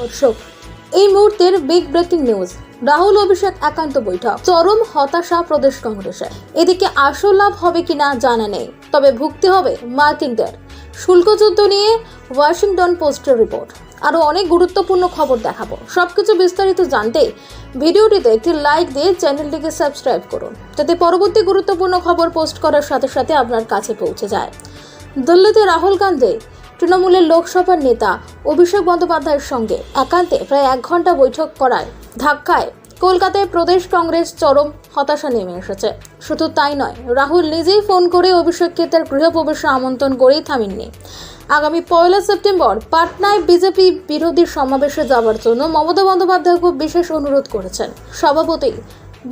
দর্শক এই মুহূর্তের big breaking news Rahul Abhishek একান্ত বৈঠক, চরম হতাশা প্রদেশ কংগ্রেসে এদিকে আসল লাভ হবে কিনা জানা নেই, তবে ভুগতে হবে মার্কিংদের শুল্ক যুদ্ধ নিয়ে ওয়াশিংটন পোস্টের রিপোর্ট। আরও অনেক গুরুত্বপূর্ণ খবর দেখাবো। সবকিছু বিস্তারিত জানতে ভিডিওটিতে একটি লাইক দিয়ে চ্যানেলটিকে সাবস্ক্রাইব করুন, যাতে পরবর্তী গুরুত্বপূর্ণ খবর পোস্ট করার সাথে সাথে আপনার কাছে পৌঁছে যায়। দিল্লিতে রাহুল গান্ধী তৃণমূলের লোকসভার নেতা অভিষেক বন্দ্যোপাধ্যায়ের সঙ্গে একান্তে প্রায় এক ঘণ্টা বৈঠক করায় ধাক্কায় কলকাতায় প্রদেশ কংগ্রেস চরম হতাশা নেমে এসেছে। শুধু তাই নয়, রাহুল নিজেই ফোন করে অভিষেককে তার গৃহপ্রবেশে আমন্ত্রণ করেই থামেননি। আগামী পয়লা সেপ্টেম্বর পাটনায় বিজেপি বিরোধী সমাবেশে যাওয়ার জন্য মমতা বন্দ্যোপাধ্যায়কে বিশেষ অনুরোধ করেছেন। সভাপতি,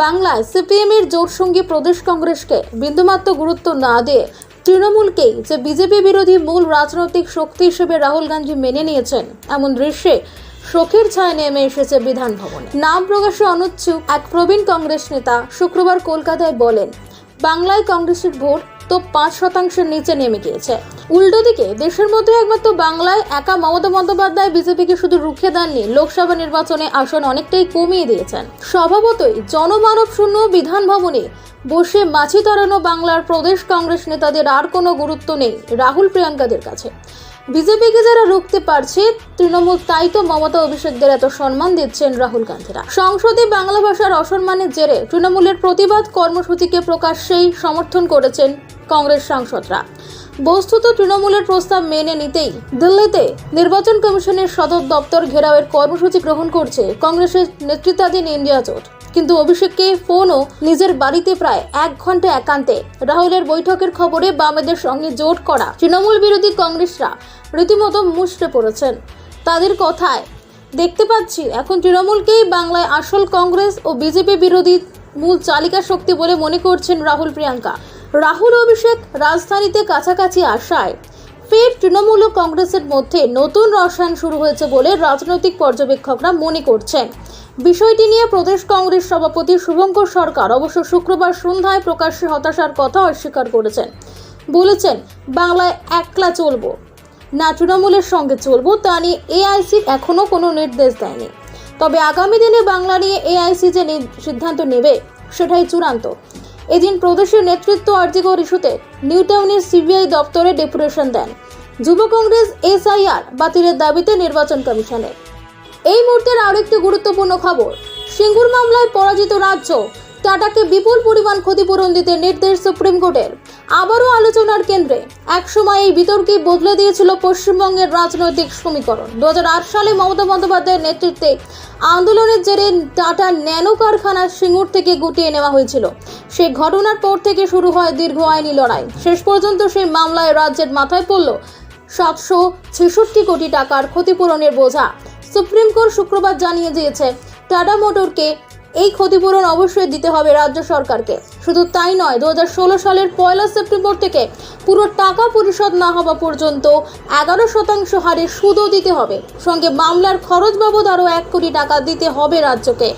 বাংলায় সিপিএম এর জোটসঙ্গী প্রদেশ কংগ্রেসকে বিন্দুমাত্র গুরুত্ব না দিয়ে তৃণমূলকেই যে বিজেপি বিরোধী মূল রাজনৈতিক শক্তি হিসেবে রাহুল গান্ধী মেনে নিয়েছেন, এমন দৃশ্যে শোকের ছায়া নেমে এসেছে বিধান ভবনে। নাম প্রকাশে অনুচ্ছুক এক প্রবীণ কংগ্রেস নেতা শুক্রবার কলকাতায় বলেন, বাংলায় কংগ্রেসের ভোট তো পাঁচ শতাংশের নিচে নেমে গিয়েছে। উল্টো দিকে, দেশের মধ্যে একমাত্র বাংলায় একা মমতা বন্দ্যোপাধ্যায় বিজেপিকে শুধু রুখে দেননি, লোকসভা নির্বাচনে আসন অনেকটাই কমিয়ে দিয়েছেন। স্বভাবতই জনমানব শূন্য বিধান ভবনে বসে মাছি তাড়ানো বাংলার প্রদেশ কংগ্রেস নেতাদের আর কোনো গুরুত্ব নেই রাহুল প্রিয়াঙ্কাদের কাছে। বিজেপিকে যারা রুখতে পারছে, তৃণমূল তাই তো মমতা অভিষেকদের এত সম্মান দিচ্ছেন রাহুল গান্ধীরা। সংসদে বাংলা ভাষার অসম্মানের জেরে তৃণমূলের প্রতিবাদ কর্মসূচিকে প্রকাশ্যেই সমর্থন করেছেন কংগ্রেস সাংসদরা। বস্তুত তৃণমূলের প্রস্তাব মেনে নিতেই দিল্লিতে নির্বাচন কমিশনের সদর দপ্তর ঘেরাওয়ের কর্মসূচি গ্রহণ করছে কংগ্রেসের নেতৃত্বাধীন ইন্ডিয়া জোট। কিন্তু অভিষেককে ফোনও নিজের বাড়িতে প্রায় এক ঘণ্টা একান্তে রাহুলের বৈঠকের খবরে বামেদের সঙ্গে জোট করা তৃণমূল বিরোধী কংগ্রেসরা রীতিমতো মুষড়ে পড়েছেন। তাদের কথায়, দেখতে পাচ্ছি, এখন তৃণমূলকেই বাংলায় আসল কংগ্রেস ও বিজেপি বিরোধী মূল চালিকা শক্তি বলে মনে করছেন রাহুল প্রিয়াঙ্কা। রাহুল অভিষেক রাজধানীতে কাছাকাছি আসায়। ফের তৃণমূল ও কংগ্রেসের মধ্যে নতুন রসায়ন শুরু হয়েছে বলে রাজনৈতিক পর্যবেক্ষকরা মনে করছেন। বিষয়টি নিয়ে প্রদেশ কংগ্রেস সভাপতি শুভঙ্কর সরকার অবশ্য শুক্রবার সন্ধ্যায় প্রকাশ্যে হতাশার কথা অস্বীকার করেছেন। বলেছেন, বাংলায় একলা চলব। না তৃণমূলের সঙ্গে চলব, তা নিয়ে এআইসি এখনও কোনো নির্দেশ দেয়নি। তবে আগামী দিনে বাংলা নিয়ে এআইসি যে সিদ্ধান্ত নেবে, সেটাই চূড়ান্ত। এদিন প্রদেশের নেতৃত্ব আর্জিকর ইস্যুতে নিউ টাউনের সিবিআই দপ্তরে ডেপুটেশন দেন। যুব কংগ্রেস এসআইআর বাতিলের দাবিতে নির্বাচন কমিশনের। এই মুহূর্তের আরও একটি গুরুত্বপূর্ণ খবর, সিঙ্গুর মামলায় পরাজিত রাজ্য, টাটাকে বিপুল পরিমাণ ক্ষতিপূরণ দিতে নির্দেশ সুপ্রিম কোর্টের। আবারও আলোচনার কেন্দ্রে। একসময় এই বিতর্কে বদলে দিয়েছিল পশ্চিমবঙ্গের রাজনৈতিক সমীকরণ। দু হাজার আট সালে মমতা বন্দ্যোপাধ্যায়ের নেতৃত্বে আন্দোলনের জেরে টাটা ন্যানো কারখানা সিঙ্গুর থেকে গুটিয়ে নেওয়া হয়েছিল। সে ঘটনার পর থেকে শুরু হয় দীর্ঘ আইনি লড়াই। শেষ পর্যন্ত সেই মামলায় রাজ্যের মাথায় পড়ল সাতশো ছেষট্টি কোটি টাকার ক্ষতিপূরণের বোঝা। সুপ্রিম কোর্ট শুক্রবার জানিয়ে দিয়েছে, টাটা মোটরকে এই ক্ষতিপূরণ অবশ্যই দিতে হবে রাজ্য সরকারকে। শুধু তাই নয় দু সালের পয়লা সেপ্টেম্বর থেকে পুরো টাকা পরিশোধ না হওয়া পর্যন্ত এগারো শতাংশ হারে সুদও দিতে হবে। সঙ্গে মামলার খরচ বাবদ আরও এক কোটি টাকা দিতে হবে রাজ্যকে।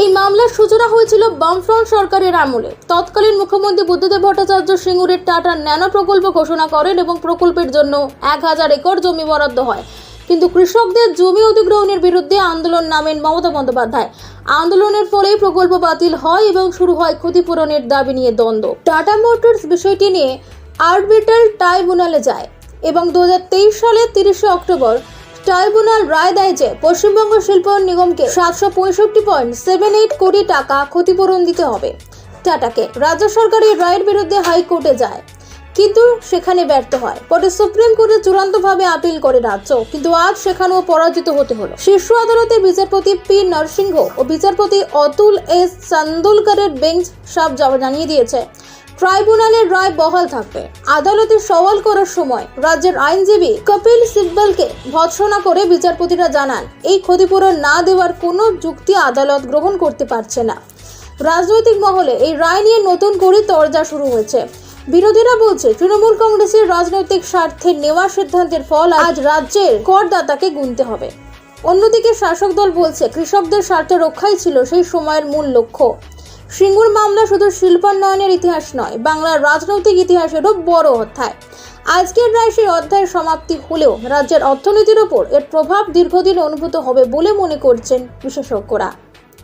এই মামলার সূচনা হয়েছিল বামফ্রন্ট সরকারের আমলে। তৎকালীন মুখ্যমন্ত্রী বুদ্ধদেব ভট্টাচার্য সিঙ্গুরের টাটা ন্যানো প্রকল্প ঘোষণা করেন এবং প্রকল্পের জন্য এক হাজার একর জমি বরাদ্দ হয়। কিন্তু কৃষকদের জমি অধিগ্রহণের বিরুদ্ধে আন্দোলন নামেন মমতা বন্দ্যোপাধ্যায়। আন্দোলনের ফলেই প্রকল্প বাতিল হয় এবং শুরু হয় ক্ষতিপূরণের দাবি নিয়ে দ্বন্দ্ব। টাটা মোটরস বিষয়টি নিয়ে আরবিটাল ট্রাইব্যুনালে যায় এবং দু সালে তিরিশে অক্টোবর ট্রাইব্যুনাল রায় দেয় যে পশ্চিমবঙ্গ শিল্প নিগমকে সাতশো পঁয়ষট্টি পয়েন্ট সেভেন এইট কোটি টাকা ক্ষতিপূরণ দিতে হবে। টাটাকে রাজ্য সরকারের রায়ের বিরুদ্ধে হাইকোর্টে যায়। কিন্তু সেখানে ব্যর্থ হয়। পরে সুপ্রিম কোর্টে চূড়ান্তভাবে আপিল করে রাজ্য, কিন্তু আজ সেখানেও পরাজিত হতে হলো। শীর্ষ আদালতে বিচারপতি পি নরসিংহ ও বিচারপতি অতুল এস চান্দুলকরের বেঞ্চ জবাব জানিয়ে দিয়েছে। ট্রাইব্যুনালের রায় বহাল থাকবে। আদালতে সওয়াল করার সময় রাজ্যের আইনজীবী কপিল সিব্বলকে ভৎসনা করে বিচারপতিরা জানান, এই ক্ষতিপূরণ না দেওয়ার কোনো যুক্তি আদালত গ্রহণ করতে পারছে না। রাজনৈতিক মহলে এই রায় নিয়ে নতুন করে তরজা শুরু হয়েছে। বিরোধীরা বলছে, তৃণমূল কংগ্রেসের রাজনৈতিক স্বার্থে নেওয়া সিদ্ধান্তের ফল আজ রাজ্যের করদাতাকে গুনতে হবে। অন্যদিকে শাসক দল বলছে, কৃষকদের স্বার্থ রক্ষাই ছিল সেই সময়ের মূল লক্ষ্য। সিঙ্গুর মামলা শুধু শিল্পান্নয়নের ইতিহাস নয়, বাংলার রাজনৈতিক ইতিহাসেরও বড় অধ্যায়। আজকের রায় সেই অধ্যায়ের সমাপ্তি হলেও রাজ্যের অর্থনীতির ওপর এর প্রভাব দীর্ঘদিন অনুভূত হবে বলে মনে করছেন বিশেষজ্ঞরা।